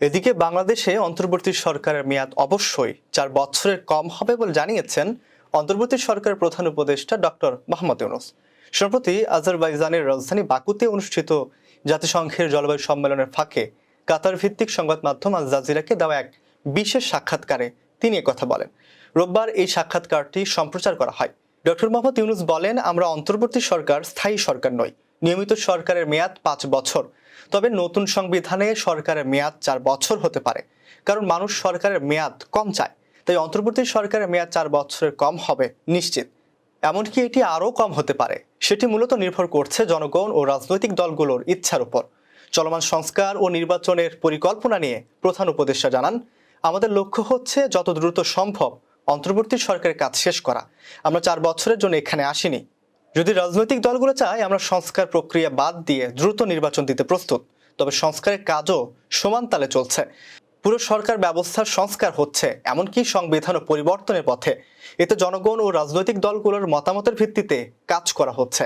এদিকে বাংলাদেশে অন্তর্বর্তী সরকারের মেয়াদ অবশ্যই চার বছরের কম হবে বলে জানিয়েছেন অন্তর্বর্তী সরকারের প্রধান উপদেষ্টা ডক্টর মোহাম্মদ ইউনুস। সম্প্রতি আজারবাইজানের রাজধানী বাকুতে অনুষ্ঠিত জাতিসংঘের জলবায়ু সম্মেলনের ফাঁকে কাতার ভিত্তিক সংবাদ মাধ্যম আল জাজিরাকে দেওয়া এক বিশেষ সাক্ষাৎকারে তিনি কথা বলেন। রোববার এই সাক্ষাৎকারটি সম্প্রচার করা হয়। ডক্টর মোহাম্মদ ইউনুস বলেন, আমরা অন্তর্বর্তী সরকার, স্থায়ী সরকার নই। নিয়মিত সরকারের মেয়াদ পাঁচ বছর। তবে নতুন সংবিধানে সরকারের মেয়াদ চার বছর হতে পারে, কারণ মানুষ সরকারের মেয়াদ কম চায়। তাই অন্তর্বর্তী সরকারের মেয়াদ চার বছরের কম হবে নিশ্চিত। এমনকি এটি আরও কম হতে পারে, সেটি মূলত নির্ভর করছে জনগণ ও রাজনৈতিক দলগুলোর ইচ্ছার উপর। চলমান সংস্কার ও নির্বাচনের পরিকল্পনা নিয়ে প্রধান উপদেষ্টা জানান, আমাদের লক্ষ্য হচ্ছে যত দ্রুত সম্ভব অন্তর্বর্তী সরকারের কাজ শেষ করা। আমরা চার বছরের জন্য এখানে আসিনি। যদি রাজনৈতিক দলগুলো চায়, আমরা সংস্কার প্রক্রিয়া বাদ দিয়ে দ্রুত নির্বাচন দিতে প্রস্তুত। তবে সংস্কারের কাজও সমান তালে চলছে। পুরো সরকার ব্যবস্থার সংস্কার হচ্ছে, এমনকি সংবিধান ও পরিবর্তনের পথে। এতে জনগণ ও রাজনৈতিক দলগুলোর মতামতের ভিত্তিতে কাজ করা হচ্ছে।